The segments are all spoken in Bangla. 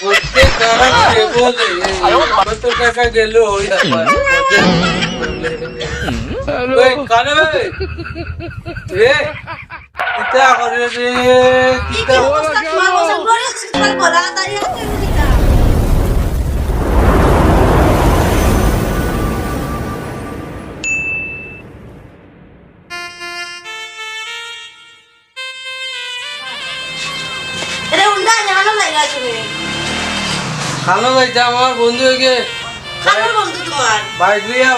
প্রত্যেক কারণ বলে কত টাকা গেল ওই কানে রে কিতা করে রে কিতা গলা দাঁড়িয়ে আছে বুঝিতা আরে উন্ডা জানো লাগা তুমি খালো যাইতা আমার বন্ধু হয়ে খাবার বন্ধু তোমার।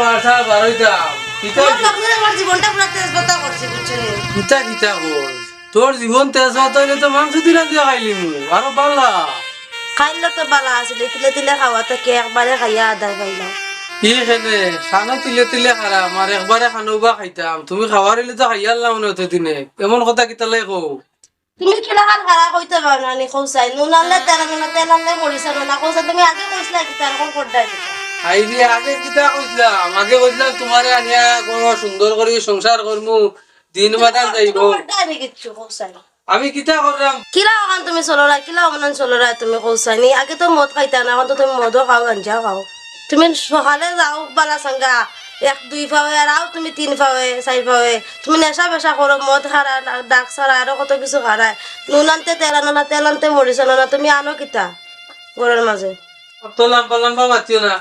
বাসা কিতা তোমার আমার জীবনটা পুরো তেজপাতা করছে বুঝছ নি? কিতা কিতা বল? তোর জীবন হইলে তো মাংস দিয়া খাইলি মু আরও পাল্লা। খাইলে তো বালা আছিল তিলে তিলে খাওয়া তো কে একবারে খাইয়া আদায় পাইলাম কি খেনে খানো তিলে তিলে আর একবারে খানো বা খাইতাম। তুমি খাওয়ার হইলে তো খাইয়া আল্লাহ মনে হতো দিনে। এমন কথা কিতা লাই কও। তুমি কিলা খান খারা কইতে পারো না নি কৌসাই নুন আনলে তেল আনলে তেল আনলে না কৌসাই তুমি আগে কইছিলা কি তার কোন করডা দিতা আইডি আগে কিতা কইছিলাম আগে কইছিলাম তোমারে আনিয়া কোনো সুন্দর করে সংসার করমু দিন বাদাল যাইব করডা নি কিচ্ছু কৌসাই আমি কিতা করলাম কিলা ওখান তুমি চলরা কিলা ওখান চলরা তুমি কৌসাই নি আগে তো মদ খাইতা না তো তুমি মদও খাও গাঞ্জাও খাও। তুমি সকালে যাও বালা সাঙ্গা এক, দুই পাওয়ে আর আও তুমি তিন পাওয়ে চারি পাওয়ে তুমি নেশা বেশা করো মদ খারা ডাক সারা আরও কত কিছু খারায় নুন আনতে তেল আনো না তেল আনতে মরিছ না তুমি আনো কিতা ঘরের মাঝে লম্বা লম্বা মাতিও না।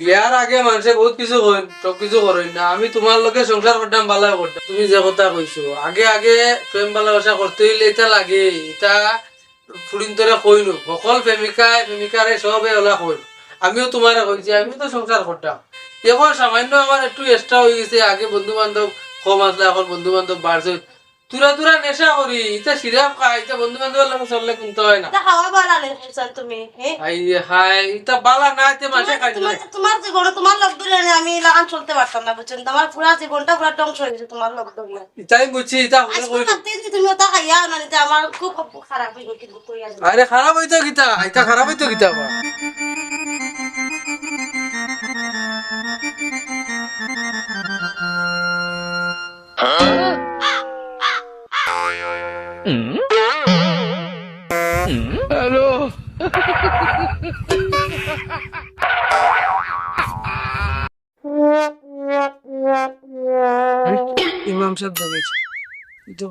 বিয়ার আগে মানুষে বহুত কিছু কইন সব কিছু করেন না। আমি তোমার লোকে সংসার করতাম ভালো করতাম তুমি যে কথা কইছো আগে আগে প্রেম ভালোবাসা করতে হইলে এটা লাগে এটা ফুরিন তোরে কইনো সকল প্রেমিকায় প্রেমিকারে সবে ওলা কইন। আমিও তোমারে কইছি আমি তো সংসার করতাম এখন সামান্য আমার একটু এক্সট্রা হয়ে গেছে। আগে বন্ধু বান্ধব কম আসলে এখন বন্ধু বান্ধব বাড়ছে। তুরা তুরা নেশা করি এটা সিরাপ খাই এটা বন্ধু বান্ধব লাগে চললে কিনতে হয় না। বালা তুমি হাই হাই বালা না তে খাই তোমার তোমার জীবন তোমার লোক ধরে আমি লাগান চলতে পারতাম না বুঝছেন? তোমার পুরা জীবনটা পুরা ধ্বংস হয়ে গেছে তোমার লোক ধরে এটাই বুঝছি কই তুমি ওটা খাইয়া না আমার খুব খারাপ গেল আরে খারাপ হইতো কিতা? এটা খারাপ হইতো কিতা বা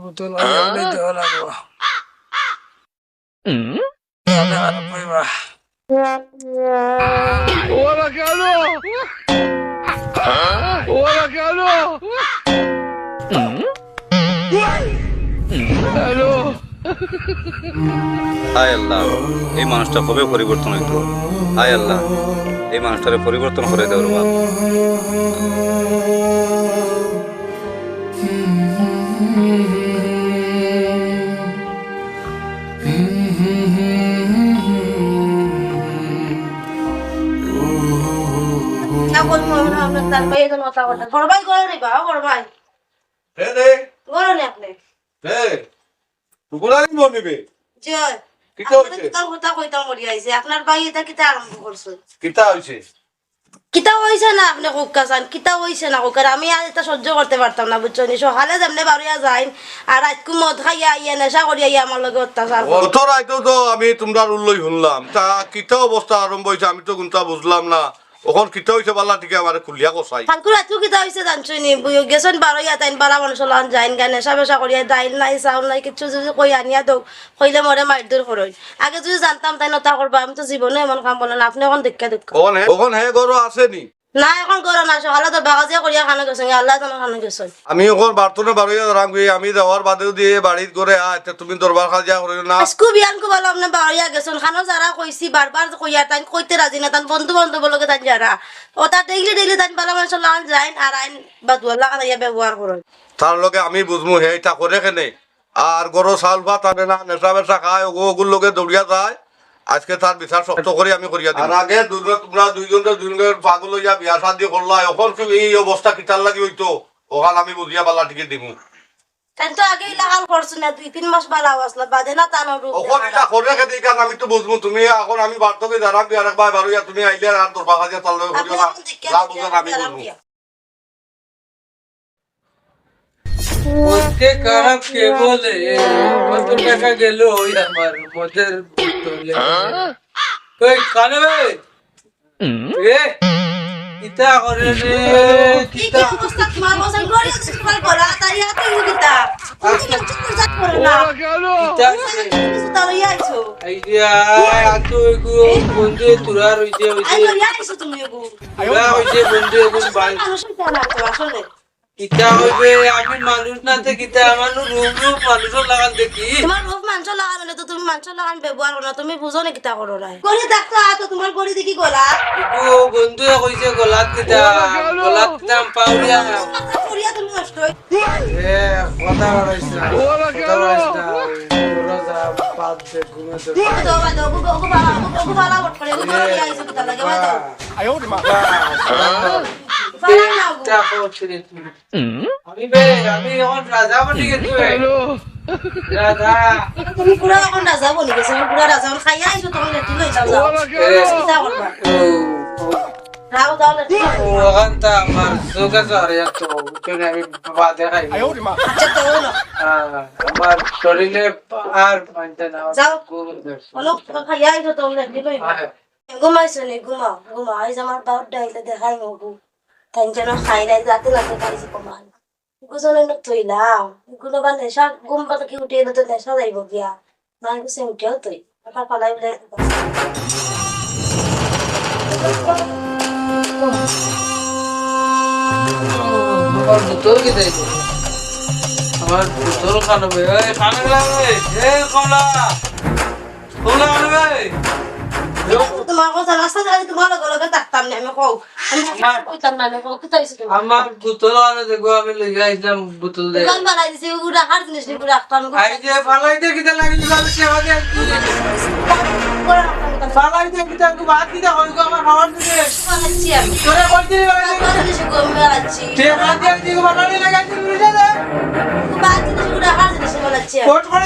বোতল আগে দেওয়া লাগবো এই মানুষটা কবে পরিবর্তন হইতো? হায় আল্লাহ, এই মানুষটারে পরিবর্তন করে দেওয়ার বাপ। তার ভাই এজন কথা কথা বড় ভাই গরো নিবা বড় ভাই? হে রে? গরো নি আপনি। হে টুকুরানি বনিবে জি কিতা হইছে? কিতা কথা কইতাম মরি আইছে আপনার ভাই এটা কিতা আরম্ভ করছে। কিতা হইছে? কিতা হইছে না আপনি কুকা চান কিতা হইছে না কুকার আমি আর এটা সহ্য করতে পারতাম না বুঝছ নি? সকালে যেমনে বাড়িয়া যাই আর আজকু মদ খাইয়া ইয়া নেশা করিয়া ইয়া আমার লগে অত্যাচার তো আমি তোমরা উল্লই শুনলাম। তা কিতা অবস্থা আরম্ভ হইছে আমি তো কোনটা বুঝলাম না। ওখন কিতা হইছে বাল্লা ঠিক আমার খুলিয়া কসাই ফালকুর আজকু কিতা হইছে জানছ নি? বুয়ো গেছেন বারোয়া তাইন বারা মানুষ লান যাইন গানে সাবেসা করিয়া দাইল নাই চাউল নাই কিছু যদি কই আনিয়া দৌ কইলে মরে মাইর দূর করই আগে যদি জানতাম তাই নতা করবা আমি তো জীবনে এমন কাম বলেন আপনি এখন দেখা দুঃখ ওখন হে ওখন হে গরো আছে নি? না এখন করো না সকালে তো বাগাজিয়া করিয়া খানো গেছেন আল্লাহ জানো খানো গেছেন আমি ওখন বার্তনে রাম গই আমি যাওয়ার বাদেও দিয়ে করে তা তুমি দরবার খাজিয়া করিও না। আজকু বিয়ান কো বলো আপনি বাড়িয়া গেছেন খানো যারা কইছি বারবার কইয়া তাই কইতে রাজি না তান বন্ধু বান্ধব লগে তাই যারা ও তা ডেইলি ডেইলি তাই বালা মানুষ লান যাইন আর আইন বাদুয়াল্লা খাইয়া ব্যবহার করেন তার লগে আমি বুঝমু হে এটা করে কেনে? আর গরো চাউল ভাত আনে না নেশা বেশা খায় ওগো ওগুর লগে দৌড়িয়া যায়। আজকে তার বিচার শক্ত করে আমি করিয়া দিই আগে দুজন তোমরা দুইজনকে দুজনকে পাগল হইয়া বিয়া শাদি করলা এখন কি এই অবস্থা কিতার লাগি হইতো? ওখান আমি বুঝিয়া পাল্লা টিকে দিমু। তাই তো আগে লাগাল করছ না দুই তিন মাস বালা আসলা বাদে না তানো রূপ ওখন এটা করে খেতে কারণ আমি তো বুঝব তুমি এখন আমি বার্তকে জানাম বিয়ার একবার বারুইয়া তুমি আইলে আর তোর বাবা তার লগে করিও না। বুঝেন আমি বুঝব মনকে খারাপ কে বলে কত টাকা গেল ওই আমার মদের বোতলে? ওই কানে ভাই এ কিতা করে রে কিতা বন্ধু তুরা বন্ধু এগু কিতা হইবে? আমি মানুষ না তে কিতা? আমার রূপ রূপ মানুষের লাগান দেখি। তোমার রূপ মাংস লাগানো হলে তো তুমি মাংস লাগান ব্যবহার করো না। তুমি বুঝো না কিতা করো নাই। গড়ি দেখতো আতো তোমার গড়ি দেখি গলা। এগু বন্ধু কইছে গলাত কিতা? গলাত দাম পাউরিয়া করিয়া তুমি নষ্ট হই এ কথা না। না। বালা বালা বালা তুমি পুরা এখন রাজা বনি গেছো রাজা এখন খাইয়া আইছো তখন লই যাও যাও Ahora que hablo. কিতা করবা ও রাও দাও লেটি ওখান তা আমার যোগা ধরে তো আমি বাদে খাই আমার। ঘুমাইছো নি ঘুমাও ঘুমাও আইজ আমার ডাইলে দেখাই মগু তাই যেন খাই নাই যাতে লাগে খাইছি কমান গুজনে নো থইলামগুলো বা নেশা ঘুম পাতা কি উঠে এলো তো নেশা যাইব গিয়া না গুছে উঠেও তুই আবার পালাই বলে আমার বোতল কি দেয় আমার বোতল খানবে এই খানে গেলাবে এ কমলা কমলা খানবে তোমার কথা রাস্তা লগে লগে থাকতাম না আমি কও আমি কইতাম না কও তুমি আমার বোতল আনে দেখো আমি লইয়া আইলাম বোতল দে দোকান বানাই দিছি ওগুলা হার জিনিস নি পুরা রাখতাম আই যে ফালাইতে কিটা লাগিল আমি সেবা দিয়ে ফালাইতে কিটা কো বাদ দিতে হয় গো আমার খাবার দিতে আমি তোরে বলছি তে বাদ দিয়ে বাদ হার জিনিস বানাচ্ছি কোট করে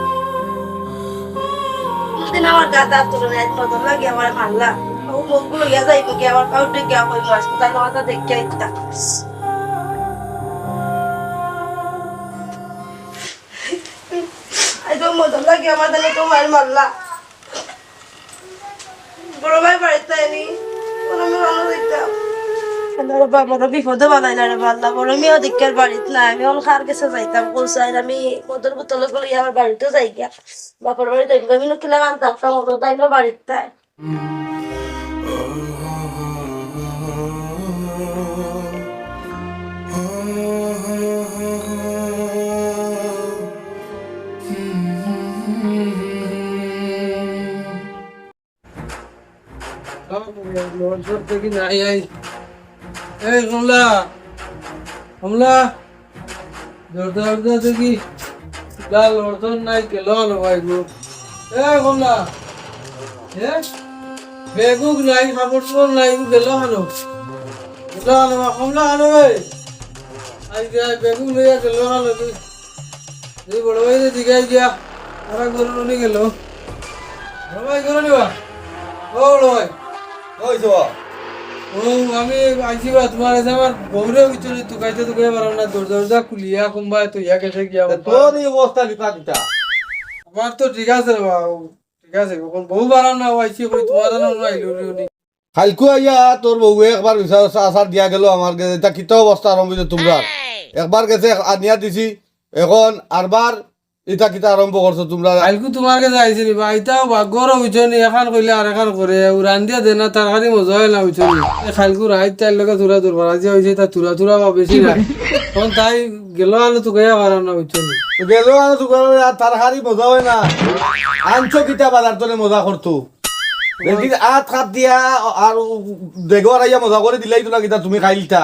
কোনোদিন আমার গাতা তুলো না আজ বদল লাগিয়া আমার মারলা ও মুখগুলো গিয়া যাইব কি আমার বাউডে গিয়া কই মারছ তাই না দেখে তোমার মারলা বড় ভাই বাড়িতে আনি কোনো ভালো দেখতাম আমার বিপদে বানাইলা রে পাল্লা বড় মেয়েও দিকের বাড়িতে না আমি অন খার গেছে যাইতাম? কৌশাই আমি মদর বোতলে করে আমার বাড়িতে যাই গিয়া। বাপর বাড়িতে আমি নকিলাম আনতাম মতো তাই না বাড়িতে। এই কমলা কমলা, দরজা দরজা দেখি। লাল অর্থন নাই গেল আলো ভাই গো এ কমলা, এ? বেগুক নাই, কাপড় চোপড় নাই গেল আলো গেল আলো কমলা আলো ভাই গিয়া বেগুক লইয়া গেল আলো তুই তুই বড় ভাই দিঘাই গিয়া। আর গরু নিয়ে গেল। বড় ভাই গরু নিবা ও বড় ভাই। কইছো ও আমি আইছি বা তোমার কাছে আমার বউরে ভিতরে তুকাইতে তুকাই পারো না দরজা দরজা খুলিয়া কোনবা তো ইয়া গেছে গিয়া তোর এই অবস্থা দিতা দিতা আমার তো ঠিক আছে ঠিক আছে এখন বউ বাড়াও না আইছি কই তোমার না আইলো নি কালকু আইয়া তোর বউয়ে একবার বিচার আচার দিয়া গেল আমার কাছে এটা কিতা অবস্থা আরম্ভ তোমরা একবার গেছে আনিয়া দিছি। এখন আরবার এটা কিটা আরম্ভ করছ তোমরা? আলকু তোমার কাছে আইছি নি? বা ইটাও ভাগ্যর হইছো নি? এখন কইলে আর এখন করে উড়ান দিয়া দে না তরকারি মজা হয় না? হইছো নি খালকু রাইত তাই লগে তুরা দরবার আজি হইছে তা তুরা তুরা বা বেশি না তখন তাই গেল আলো তো গয়া পারো না হইছো নি? গেল আলো তো গয়া তারকারি মজা হয় না আনছো কিটা বাজার তোলে মজা করতো আত খাত দিয়া আর দেগর আইয়া মজা করে দিলাই তোলা কিতা তুমি খাইলতা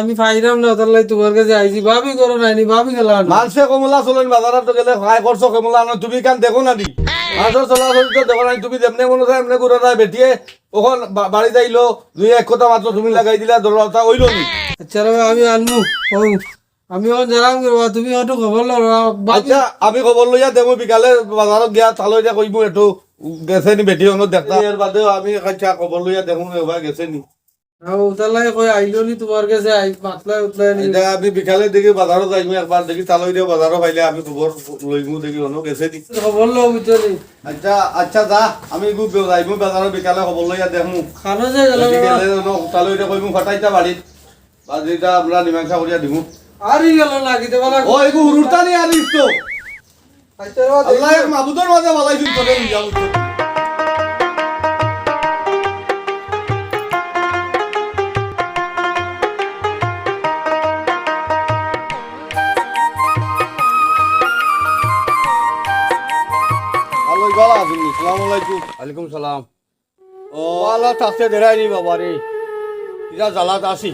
আমি ফাইরাম না তার লাই তোমার কাছে আইছি ভাবি করো নাইনি ভাবি গেল মানুষে কমলা চলেন বাজারত তো গেলে খাই করছ কমলা আনো তুমি কান দেখো না দি মানুষের চলাচল তো দেখো না তুমি যেমনে মনে হয় এমনি করে না বেটিয়ে ওখন বাড়ি যাইলো দুই এক কথা মাত্র তুমি লাগাই দিলা দরজা ওইল নি। আচ্ছা আমি আনমু। আমি জানাম তুমি হয়তো খবর লড়া আচ্ছা আমি খবর লইয়া দেবো বিকালে বাজারত গিয়া চালো এতিয়া কইব এইটো। গেছে নি বেটি অনু দেখা ইয়ার বাদেও আমি আচ্ছা খবর লইয়া দেখো এবার গেছে নি নি নি আমি বিকালে দেখি বাজারত যাইমু একবার দেখি চালো দিয়া বাজারত পাইলে আমি খবর লইমু দেখি গেছে নি খবর লও আচ্ছা আচ্ছা যা আমি যাইমু বাজারত বিকালে খবর লইয়া দেখমু খানো যে গেল যদি গেলে অনু চালো এতিয়া কইমু ফটাইতা বাড়িত বাজিটা আমরা মীমাংসা করিয়া দিমু। আরি গেল লাগি দেবা লাগ। ও এগু হুরুরতা নি আনিস তো? আল্লাহ এক মাঝে আসসালামু আলাইকুম। সালাম। ও ওয়ালা থাকতে দেরাই নি বাবা রে। কিরা জালাত আসি?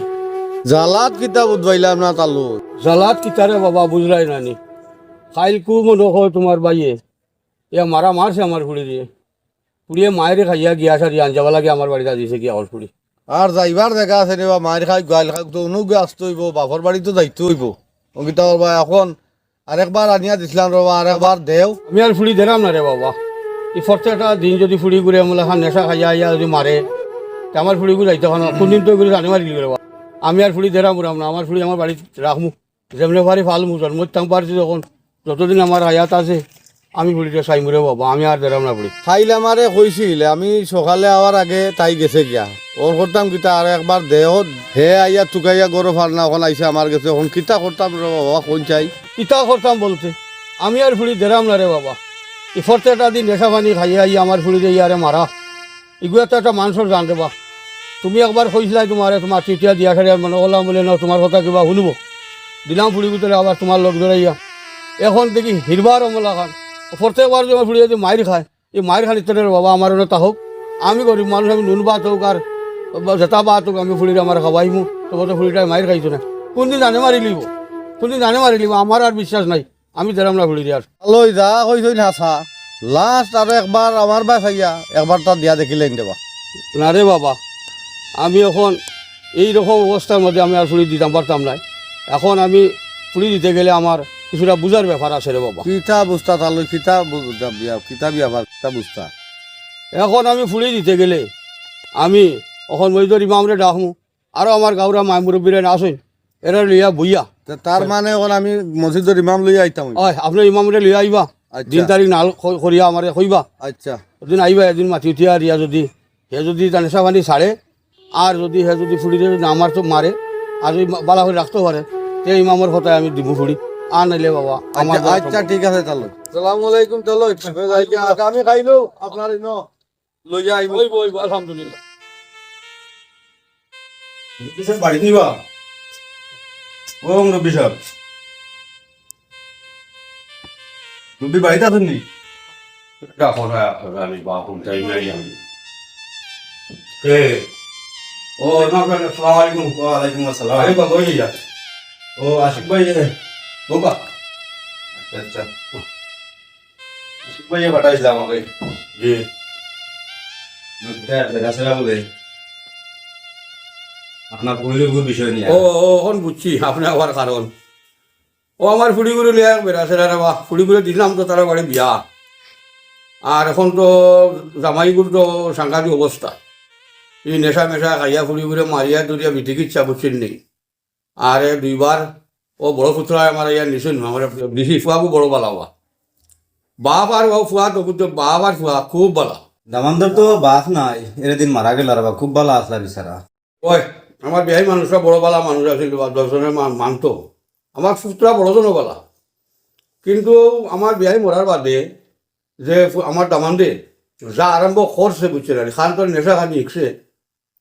জালাত কিতা বুধবাইলাম না তালু। জালাত কিতারে বাবা বুঝলাই নানি খাইল কু মনে হয় তোমার বাইয়ে। এ মারা মারছে আমার ফুড়ি দিয়ে। পুড়িয়ে মায়ের খাইয়া গিয়া সারি আনজাবা লাগে আমার বাড়িতে দিছে গিয়া ওর ফুড়ি আর যাইবার দেখা আছে রে বা মায়ের খাই গাইল খাই তো অনু আসতে হইব বাপর বাড়ি তো যাইতে হইব। অঙ্কিতা করবা এখন আরেকবার আনিয়া দিছিলাম রবা আরেকবার দেও। আমি আর ফুড়ি দেরাম না রে বাবা। ই প্রত্যেকটা দিন যদি ফুড়ি ঘুরে মনে খান নেশা খাইয়া আইয়া যদি মারে তে আমার ফুড়ি ঘুরে যাইতে খানো কোনদিন তো ঘুরে জানি মারি রে বাবা আমি আর ফুড়ি দেরাম না আমার ফুড়ি আমার বাড়িতে রাখমু। যেমনি পারি ফালমু জন্মতাম পারছি যখন। যতদিন আমার হায়াত আছে আমি ফুড়িটা চাইমু রে বাবা আমি আর দেরাম না ফুড়ি খাইলে আমারে কইছিল আমি সকালে আওয়ার আগে তাই গেছে গিয়া। ওর করতাম কিতা আর একবার দেহ হে আইয়া টুকাইয়া গরু ফারনা এখন আইসে আমার গেছে এখন কিতা করতাম রে বাবা কোন চাই? কিতা করতাম বলতে আমি আর ফুড়ি দেরাম না রে বাবা প্রত্যেকটা দিন নেশা পানি খাইয়া আই আমার ফুড়ি দিয়ে ইয়ারে মারা এগুলো তো একটা মানুষের জান রে বা তুমি একবার কইছিলাই তোমারে তোমার চিঠিয়া দিয়া খালি মানে ওলাম বলে না তোমার কথা কিবা শুনব। দিলাম ফুড়ি ভিতরে আবার তোমার লোক ধরাইয়া এখন দেখি হিরবার অমলা খান। প্রত্যেকবার যে আমার ফুড়ি যদি মায়ের খায়। এই মায়ের খান ইত্যাদি বাবা আমার তা হোক। আমি গরিব মানুষ আমি নুন ভাত হোক আর জেতা ভাত হোক আমি ফুড়িটা আমার খাওয়াইমু তবে তো ফুড়িটা মায়ের খাইছো না। কোনদিন জানে মারি লিব? কোনদিন জানে মারি লিব? আমার আর বিশ্বাস নাই। আমি দেরাম না ফুড়ি দিয়ার। লই যা কইছই হাসা লাস্ট আর একবার আমার বাই খাইয়া একবার তার দিয়া দেখিলেন দেবা না রে বাবা আমি এখন এই রকম অবস্থার মধ্যে আমি আর ফুড়ি দিতাম পারতাম না এখন আমি ফুড়ি দিতে গেলে আমার কিছুটা বুঝার ব্যাপার আছে রে বাবা। কিতা বুঝতা তার লই কিতা কিতা বিয়া ভার কিতা বুঝতা? এখন আমি ফুড়ি দিতে গেলে আমি এখন মৈদর ইমামরে ডাকমু আরও আমার গাঁৱরা মাই মুরব্বীরা আসেন এরা লিয়া বইয়া। তার মানে এখন আমি মসজিদের ইমাম লই আইতাম। হয় আপনার ইমামরে লিয়া আইবা আচ্ছা। দিন তারিখ নাল করিয়া আমারে কইবা। আচ্ছা। এদিন আইবা এদিন মাতি উঠিয়া দিয়া যদি হে যদি নেশা পানি ছাড়ে আর যদি হে যদি ফুড়িতে যদি আমার তো মারে আর যদি বালা করে রাখতে পারে তে ইমামের কথায় আমি দিব ফুড়ি আর নাইলে বাবা আমার আচ্ছা আচ্ছা ঠিক আছে তাহলে। সালামু আলাইকুম চলো আমি খাইলো আপনার আইব ওই বই আলহামদুলিল্লাহ। বাড়ি নিবা? ও রবি সাহেব। রবি বাড়িতে আছেন নি? আমি বাহুন চাই নাই আমি। এ ও না কেন আসসালামু আলাইকুম ওয়ালাইকুম আসসালাম। আরে বাবা ওই যা ও আশিক ভাই বাবা আচ্ছা। আচ্ছা আশিক ভাই পাঠাইছিল আমাকে। জি। আপনার পরিলোকের বিষয় নিয়ে। ও ও বুঝছি আপনি আবার কারণ। ও আমার ফুড়িগুলো লিয়া রে ফুড়িগুলো দিলাম তো তারা বাড়ি বিয়া। আর এখন তো জামাইগুলো তো সাংঘাতিক অবস্থা। এই নেশা মেশা খাইয়া ফুড়িগুলো মারিয়া দুরিয়া বিটিক ইচ্ছা বুঝছেন নেই। আর ও বড় পুত্র আমার ইয়া নিছেন আমার দিছি ফুয়াকু বড় বালাবা বাপ আর ও ফুয়া তো কিন্তু বাপ আর ফুয়া খুব বালা। দামান্দর তো বাস নাই এদিন মারা গেল বা খুব ভালো আসলা বিচারা। ওই আমার বিহাই মানুষরা বড় বালা মানুষ আছিল বা দশজনের মান মানতো। আমার পুত্রা বড়জনও বালা। কিন্তু আমার বিহাই মরার বাদে যে আমার দামান্দে যা আরম্ভ করছে বুঝছে না খান তো নেশা খানি শিখছে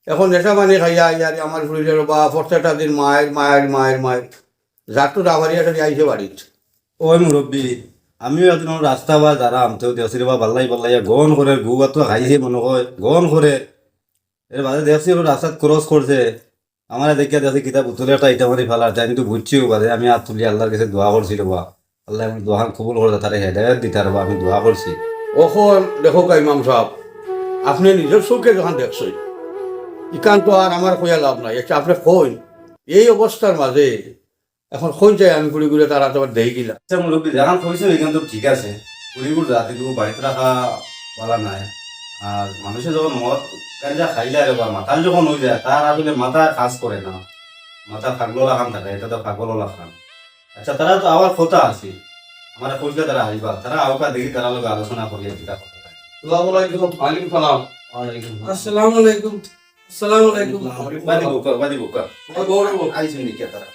এখন নেশা পানি খাইয়া ইয়ার আমার ফুরিজের বা প্রত্যেকটা দিন মায়ের মায়ের মায়ের মায়ের তো ডাবারিয়া সাথে আইছে বাড়িত ওই মুরব্বী আমিও একদিন আমার রাস্তা বা যারা আমতেও দেখছি রে বা বাল্লাই বাল্লাইয়া গন করে গু তো খাইছে মনে হয় গন করে এর বাদে দেখছি রাস্তাত ক্রস করছে আমার দেখিয়া দেখছি কিতাব উতলে একটা ইটা মারি ফেলার তাই কিন্তু বুঝছিও বাদে আমি হাত তুলি আল্লাহর কাছে দোয়া করছি রে বা। আল্লাহ আমি দোয়া কবুল করে তারে হেদায়ত দিতার বা আমি দোয়া করছি ওখন দেখো ইমাম সাহেব আপনি নিজের চোখে যখন দেখছই ইকান তো আর আমার কইয়া লাভ নাই একটা আপনি কইন এই অবস্থার মাঝে এখন কইন চাই আমি ঘুরে ঘুরে তারা তোমার দেই গিলা আচ্ছা মুরব্বী যখন কইছো এখান তো ঠিক আছে। পুরিগুর জাতি তো বাড়িতে রাখা বলা নাই। আর মানুষে যখন মদ গাঞ্জা খাইলে আর বা মাথাল যখন হয়ে যায় তার আসলে মাথা কাজ করে না। মাথা থাকল লাখান থাকে এটা তো পাগলও লাখান আচ্ছা তারা তো আবার কথা আছে। আমার কইলে তারা আসবা। তারা আওকা দেখি তারা লোক আলোচনা করি এটা কথা আসসালামু আলাইকুম। ওয়ালাইকুম সালাম। আসসালামু। আলাইকুম। আসসালামু আলাইকুম। বাদি বুকা বাদি বুকা গৌরব আইসুন দিকে তারা।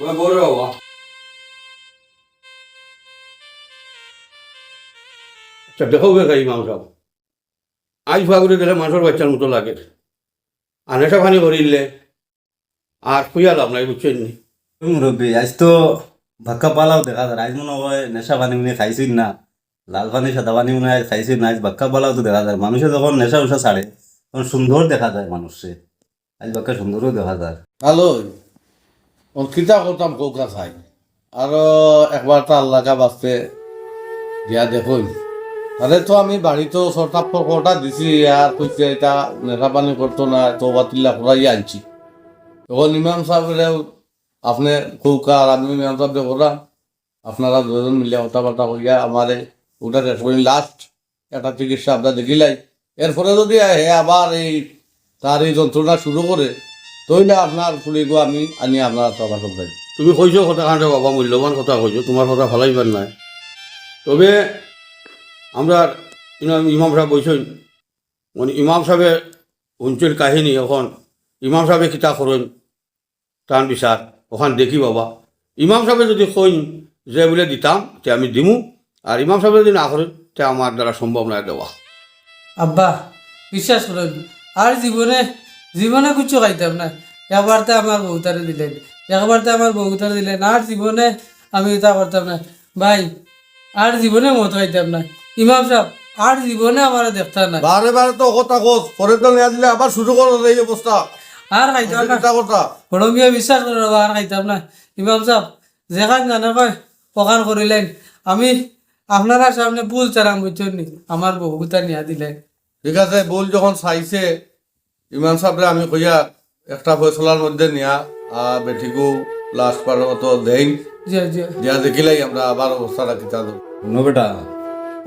বাবা আচ্ছা দেখো গে ইমাম সাহেব আজ ভাগুরে গেলে মানুষের বাচ্চার মতো লাগে। আর নেশা পানি করিলে আর খুঁয়া লাভ নাই বুঝছেন নি? মুরব্বী আজ তো ভাক্কা পালাও দেখা যায়। আজ মনে হয় নেশা পানি মুনি খাইছিস না। লাল পানি সাদা পানি মনে হয় খাইছিস না। আজ ভাক্কা পালাও তো দেখা যায়। মানুষে যখন নেশা উষা ছাড়ে তখন সুন্দর দেখা যায় মানুষে। আজ ভাক্কা সুন্দরও দেখা যায়। হ্যালো কিতা করতাম কৌকা চাই। আৰু একবাৰ তাৰ আল্লাহকে বাঁচতে দিয়া দেখুন আরে তো আমি বাড়িতেও সরকার দিছি আর কইছে এটা নেশা পানি করতো না তো বাতিল্লা করাই আনছি। তখন ইমাম সাহেবের আপনি কৌকা আর আমি ইমাম সাহেব করা আপনারা দুজন মিলে কথাবার্তা করিয়া আমারে ওটা করি লাস্ট একটা চিকিৎসা আপনার দেখিলাই। এরপরে যদি হে আবার এই তার এই যন্ত্রণা শুরু করে তইলে আপনার ফুলিগো আমি আনি আপনার সবার সব তুমি কইছো কথা কারণে বাবা মূল্যবান কথা কইছো তোমার কথা ভালাইবার নাই। তবে আমরা ইমাম ইমাম সাহেব বলছেন মানে ইমাম সাহেবে অঞ্চল কাহিনী এখন ইমাম সাহেবে কিতা করেন টান বিচার ওখান দেখি বাবা। ইমাম সাহেবে যদি কইন যে বলে দিতাম তে আমি দিমু আর ইমাম সাহেবে যদি না করেন তে আমার দ্বারা সম্ভব নয় দেওয়া আব্বা বিশ্বাস করেন আর জীবনে জীবনে কিছু খাইতাম না একবারতে আমার বউতারে দিলেন একবারতে আমার বউতারে দিলেন আর জীবনে আমি এটা করতাম না ভাই আর জীবনে মত খাইতাম না ইমাম সাহেব আর জীবনে আমার দেখতাম না বারে বারে তো কথা কোস পরে তো নেওয়া দিলে আবার শুরু করো এই অবস্থা আর খাইতাম না বড় মিয়া বিশ্বাস করে আর খাইতাম না ইমাম সাহেব যেখান জানে কয় প্রকার করিলেন আমি আপনারা সামনে ভুল চারাম বুঝছেন আমার বউতা নিয়া দিলেন ঠিক আছে বল যখন চাইছে ইমাম সাহেবরে আমি কইয়া একটা ফয়সলার মধ্যে নিয়া বেঠিকু লাস্ট পার মতো দেই দিয়া দেখিলাই আমরা আবার অবস্থাটা কিতা দেব শুনো বেটা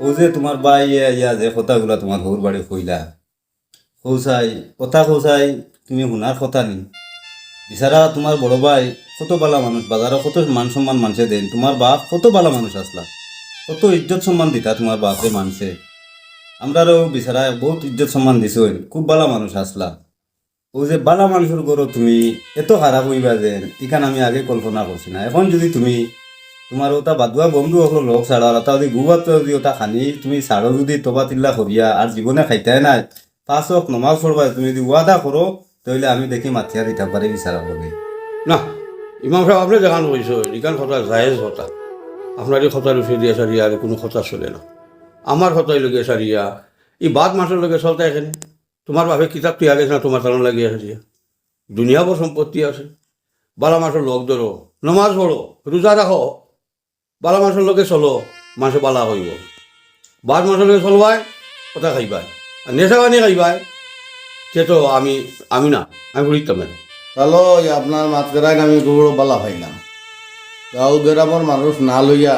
ও যে তোমার বাই ইয়া যে কথাগুলা তোমার ঘর বাড়ি কইলা কৌসাই কথা কৌসাই তুমি শুনার কথা নি। বিচারা তোমার বড় ভাই কত বালা মানুষ বাজারে কত মান সম্মান মানুষে দেন তোমার বাপ কত বালা মানুষ আসলা কত ইজ্জত সম্মান দিতা তোমার বাপরে মানুষে আমরারও বিচারা বহুত ইজ্জত সম্মান দিছ খুব বালা মানুষ আসলা। ও যে বালা মানুষের গরো তুমি, এত খারাপ হইবা যে, ইখান আমি আগে কল্পনা করছি না। এখন যদি তুমি, তোমার ওটা বাদুয়া বন্ধু হলো লোক ছাড়া ওটা যদি গুবাত যদি ওটা খানি, তুমি ছাড়ো যদি তোবা তিল্লা করিয়া, আর জীবনে খাইতাই নাই, পাঁচ হোক নমাজ পড়বা, তুমি যদি ওয়াদা করো তাহলে আমি দেখি মাথিয়া দিতে পারি বিচারা লগে না, ইমাম সাহেব, আপনি দেখান কইছো ইকান কথা জায়েজ কথা। আপনার এই কথার উঠে দিয়ে সারিয়া আর কোনো কথা চলে না। আমার কথাই লগে সারিয়া। ই বাদ মাসের লগে চলতে এখানে তোমার বাপে কিতাব তুই গেছে না তোমার তারণ লাগিয়ে সারিয়া। দুনিয়া বড় সম্পত্তি আছে। বালা মাসের লোক ধরো, নমাজ পড়ো, রোজা রাখো। বালা মাসের লগে চলো, মাসে বালা হইব। বাদ মাসের লগে চলবাই কথা খাইবাই আর নেশা পানি খাইবাই সে তো আমি আমি না, আমি বুঝতাম না তাহলে আপনার মাতকেরাই আমি গৌরব বালা পাইলাম গাঁও গ্রামের মানুষ না লইয়া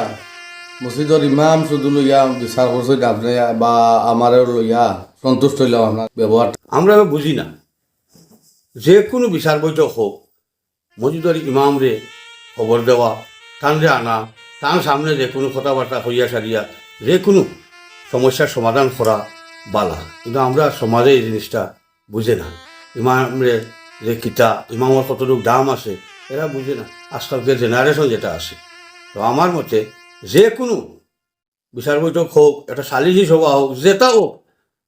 মসজিদর ইমাম শুধু লইয়া বিচার করছেন আপনি বা আমারও লইয়া সন্তুষ্ট হইলাম আপনার ব্যবহার আমরা বুঝি না। যে কোনো বিচার বৈঠক হোক মসজিদের ইমামরে খবর দেওয়া টানরে আনা তার সামনে যে কোনো কথাবার্তা হইয়া সারিয়া যে কোনো সমস্যার সমাধান করা বালা। কিন্তু আমরা সমাজে এই জিনিসটা বুঝে না। ইমামরে যে কিতা ইমামর কতটুকু দাম আছে, এরা বুঝে না। আজকালকে জেনারেশন যেটা আছে। তো আমার মতে যে কোনো বিচার বৈঠক হোক একটা সালিশি সভা হোক, যেটা হোক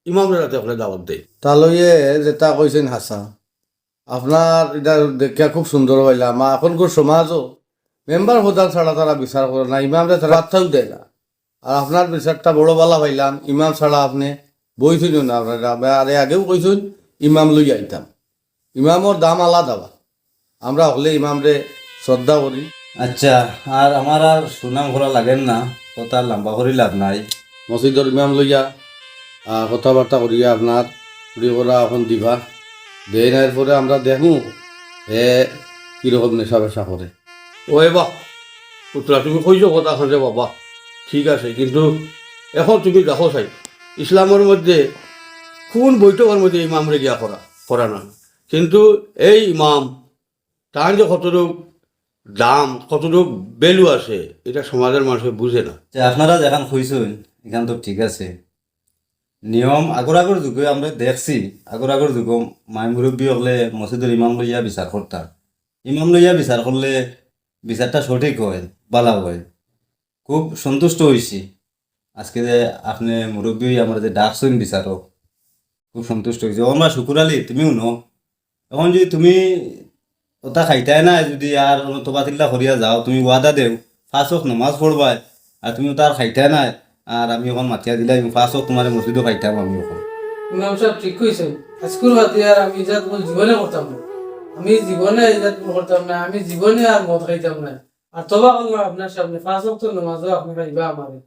ইমামরা রাতে ওখানে দাওয়াত দেয়। তালইয়ে যেটা কইছেন হাসা আপনার এটা দেখিয়া খুব সুন্দর হইলাম এখনকার সমাজও মেম্বার প্রধান ছাড়া তারা বিচার করে না ইমামরা তারা বার্তাও দেয় না। আর আপনার বিচারটা বড় বালা পাইলাম, ইমাম ছাড়া আপনি বইছিল না। আপনার আরে আগেও কইছেন ইমাম লই আইতাম। ইমামর দাম আলাদা। আমরা হলে ইমামরে শ্রদ্ধা করি। আচ্ছা আর আমার আর সুনাম করা লাগেন না কথা লম্বা করে লাভ নাই। মসজিদর ইমাম লইয়া কথাবার্তা করিয়া আপনার পুরি করা এখন দিবা। দেয় না এরপরে আমরা দেখু হে কীরকম নেশা বেশা করে ও এ বাহ পুত্রা তুমি কইছো কথা খানে বাবা ঠিক আছে কিন্তু এখন তুমি দেখো চাই ইসলামের মধ্যে কোন বৈঠকের মধ্যে ইমামরে গিয়া করা করা না কিন্তু এই ইমাম তার যে কতটুক দাম কতটুক ভ্যালু আছে এটা সমাজের মানুষে বুঝে না। আপনারা যেখান খুঁজছেন, এখান তো ঠিক আছে। নিয়ম আগর আগর যুগে আমরা দেখছি আগর আগর যুগ মাই মুরব্বী হলে মসজিদের ইমাম লইয়া বিচার করতাম ইমাম লইয়া বিচার করলে বিচারটা সঠিক হয়, বালা হয়। খুব সন্তুষ্ট হয়েছি আজকে যে আপনি মুরব্বী আমরা যে ডাকছেন বিচারক খুব সন্তুষ্ট হয়েছি আমরা শুকুর আলী তুমিও ন? এখন যদি তুমি ওটা খাইতাই না যদি আর তোবা তিল্লা করিয়া যাও, তুমি ওয়াদা দেও ফাঁসক নমাজ পড়বাই, আর তুমি তার খাইতাই নাই, আর আমি এখন মাতিয়া দিলাই ফাঁসক তোমার মসজিদও খাইতাম আমি এখন ইমাম সাহেব ঠিক কইছেন আজকুর বাতি আর আমি জীবনে করতাম না আমি জীবনে ইজাত করতাম না আমি জীবনে আর মদ খাইতাম না আর তবা করলাম আপনার সামনে, পাঁচ অক্ট নামাজও আপনি খাইবা আমারে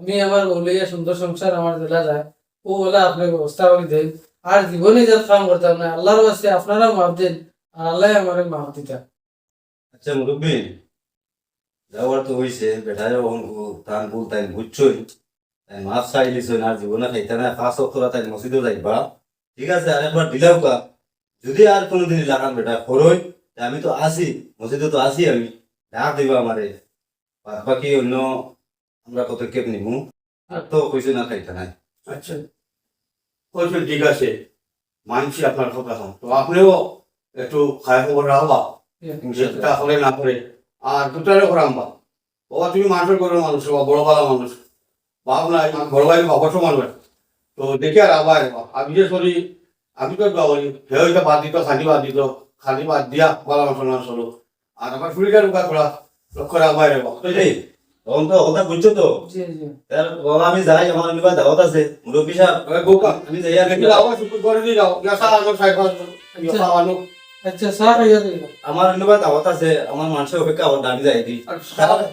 আমি আমার ওলিয়া সুন্দর সংসার আমার জেলা যায় ও ওলা আপনি ব্যবস্থা করে দেন আর জীবনে ইজাত কাম করতাম না আল্লাহর কাছে আপনারা মাফ দেন আর আল্লাহ আমার মাফ দিতা। আচ্ছা মুরব্বী যাওয়ার তো হয়েছে বেটায় এখন তান বল তাই বুঝছই তাই মাছ চাইলিছ আর জীবনে খাইতা না ফাঁসক তোরা তাই মসজিদও যাইবা। ঠিক আছে আর একবার দিলাও কা। যদি আর কোনোদিন লাগান বেটা করই তা আমি তো আসি মসজিদে তো আসি আমি ডাক দিবা আমারে। বাদ বাকি অন্য আমরা পদক্ষেপ নিমু? আর তো কইছে না খাইতা নাই। আচ্ছা। বলছেন ঠিক আছে। মানছি আপনার কথা তো আপনিও একটু খায় খবর রাখবা। যেটা হলে না করে আর দুটারে করাম বা বাবা তুমি মানুষের করে মানুষ বা বড় পালা মানুষ। বাপ বড় ভাই বাবা সমান তো দেখে আর আবার আমি যে সরি আমি তো বাবলি হে হইতে বাদ দিত খালি বাদ দিত খালি বাদ দিয়া বালা মানুষ মানুষ হলো আর আমার শরীরের উপর করা লক্ষ্য রাখবা রে তখন তো কথা বুঝছ তো? বাবা আমি যাই আমার নিবা দাওয়াত আছে। মুরব্বী সাহেব গোকা আমি যাই আর দেখি আবার শুক্র করে দিয়ে যাও। গ্যাসা আনো সাইকেল আনো আচ্ছা স্যার হইয়া দিল আমার অন্যবা দাওয়াত আছে আমার মানুষের অপেক্ষা আমার দামি যাই দি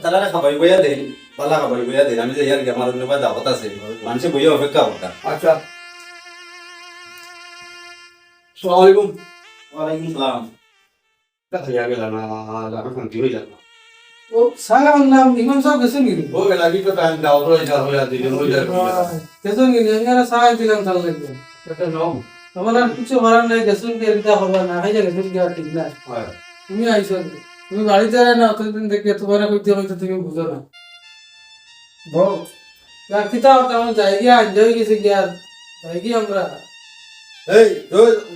তারা খাবাই বইয়া দেন পালা খাবাই বইয়া দেন আমি যাই আর কি আমার অন্যবা দাওয়াত আছে। মানুষের বইয়া অপেক্ষা ওটা আচ্ছা। সালাম আলাইকুম। ওয়ালাইকুম সালাম। হইয়া গেল না গেল ও স্যার নাম ইমাম সাহেব গেছেন কি ও গেলা কি তো টাইম দাও তো এটা হইয়া হয়ে যাবে গেছেন কি আমি সাহায্য দিলাম তাহলে লাগবে এটা নাও আমার আর কিছু করার নাই গেছুন এটা করবা না খাইয়া গেছুন কি ঠিক না তুমি আইছো তুমি বাড়িতে আর না অতদিন দেখে তোমার কইতে হইতো তুমি বুঝো না। বউ। আর কিতা তেমন যাই গিয়া আনতে হয়ে গেছে গিয়া যাই গিয়া আমরা। এই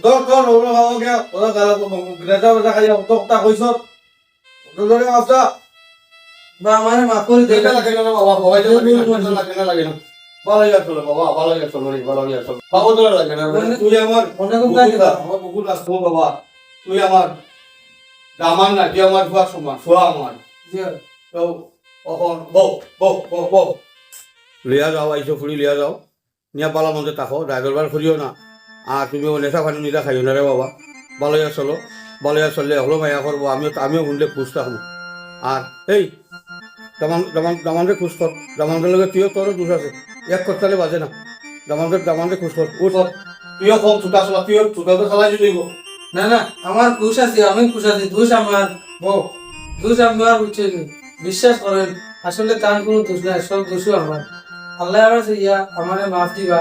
দর দর ওরা খাওয়া গিয়া ওরা গালা গ্রেটা বেটা খাইয়া তো তা কইছ। ধরে আফতা বা আমার দেবে। দেখে লাগে না বাবা বাবা লাগে না লাগে না। ভালো ইয়া চলো বাবা ভালো ইয়া চলো রে ভালো বাবা তো লাগে না তুই আমার আমার বুকুল দা বাবা তুই আমার দামান না তুই আমার ফুয়া সমান ফুয়া আমার। তো অখন বউ বউ বউ বউ। লিয়া যাও আইসো ফুরি লিয়া যাও। নিয়া পালা মধ্যে তাকো ড্রাইভার বার করিও না। আর তুমি নেশা পানি নিরা খাইও না রে বাবা। ভালো ইয়া চলো ভালো ইয়া চললে হলো মায়া করব আমিও আমিও শুনলে খুশ থাকব। আর এই দামান দামান দামানকে খুশ কর দামানদের লগে তুইও তোরও দোষ আছে। এক করতালে বাজে না। দামানকে দামানকে খুশ কর। উঠ তুইও কম ছুটা চলা তুইও ছুটা তো খালাই দিব। না না আমার খুশ আছি আমি খুশ আছি। দোষ আমার বউ। দোষ আমার হচ্ছে বিশ্বাস করেন আসলে তার কোনো দোষ নাই সব দোষও আমার। আল্লাহ আমার ইয়া আমারে মাফ দিবা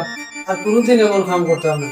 আর কোনোদিন এমন কাম করতাম না।